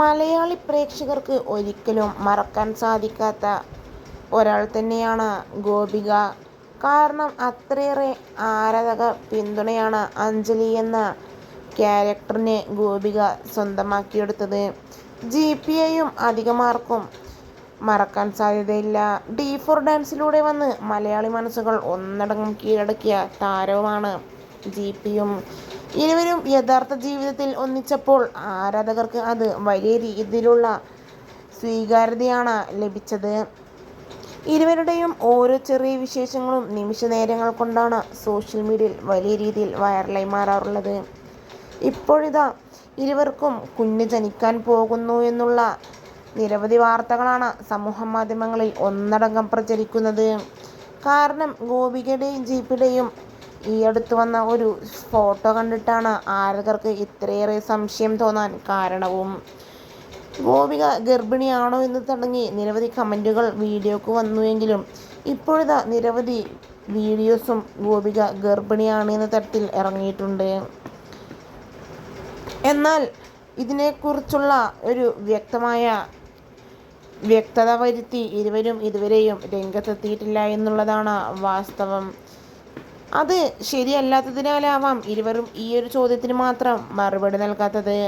മലയാളി പ്രേക്ഷകർക്ക് ഒരിക്കലും മറക്കാൻ സാധിക്കാത്ത ഒരാൾ തന്നെയാണ് ഗോപിക. കാരണം അത്രയേറെ ആരാധക പിന്തുണയാണ് അഞ്ജലി എന്ന ക്യാരക്ടറിനെ ഗോപിക സ്വന്തമാക്കിയെടുത്തത്. ജി പി ജിപിയെയും അധികമാർക്കും മറക്കാൻ സാധ്യതയില്ല. ഡി ഫോർ ഡാൻസിലൂടെ വന്ന് മലയാളി മനസ്സുകൾ ഒന്നടങ്കം കീഴടക്കിയ താരവുമാണ് ജിപിയും. ഇരുവരും യഥാർത്ഥ ജീവിതത്തിൽ ഒന്നിച്ചപ്പോൾ ആരാധകർക്ക് അത് വലിയ രീതിയിലുള്ള സ്വീകാര്യതയാണ് ലഭിച്ചത്. ഇരുവരുടെയും ഓരോ ചെറിയ വിശേഷങ്ങളും നിമിഷ നേരങ്ങൾ കൊണ്ടാണ് സോഷ്യൽ മീഡിയയിൽ വലിയ രീതിയിൽ വൈറലായി മാറാറുള്ളത്. ഇപ്പോഴിതാ ഇരുവർക്കും കുഞ്ഞ് ജനിക്കാൻ പോകുന്നു എന്നുള്ള നിരവധി വാർത്തകളാണ് സമൂഹ മാധ്യമങ്ങളിൽ ഒന്നടങ്കം പ്രചരിക്കുന്നത്. കാരണം ഗോപികയുടെയും ജിപിയുടെയും അടുത്ത് വന്ന ഒരു ഫോട്ടോ കണ്ടിട്ടാണ് ആരാധകർക്ക് ഇത്രയേറെ സംശയം തോന്നാൻ കാരണവും. ഗോപിക ഗർഭിണിയാണോ എന്ന് തുടങ്ങി നിരവധി കമന്റുകൾ വീഡിയോക്ക് വന്നുവെങ്കിലും ഇപ്പോഴത്തെ നിരവധി വീഡിയോസും ഗോപിക ഗർഭിണിയാണ് എന്ന തരത്തിൽ ഇറങ്ങിയിട്ടുണ്ട്. എന്നാൽ ഇതിനെക്കുറിച്ചുള്ള ഒരു വ്യക്തമായ വ്യക്തത വരുത്തി ഇരുവരും ഇതുവരെയും രംഗത്തെത്തിയിട്ടില്ല എന്നുള്ളതാണ് വാസ്തവം. അത് ശരിയല്ലാത്തതിനാലാവാം ഇരുവരും ഈയൊരു ചോദ്യത്തിന് മാത്രം മറുപടി നൽകാത്തത്.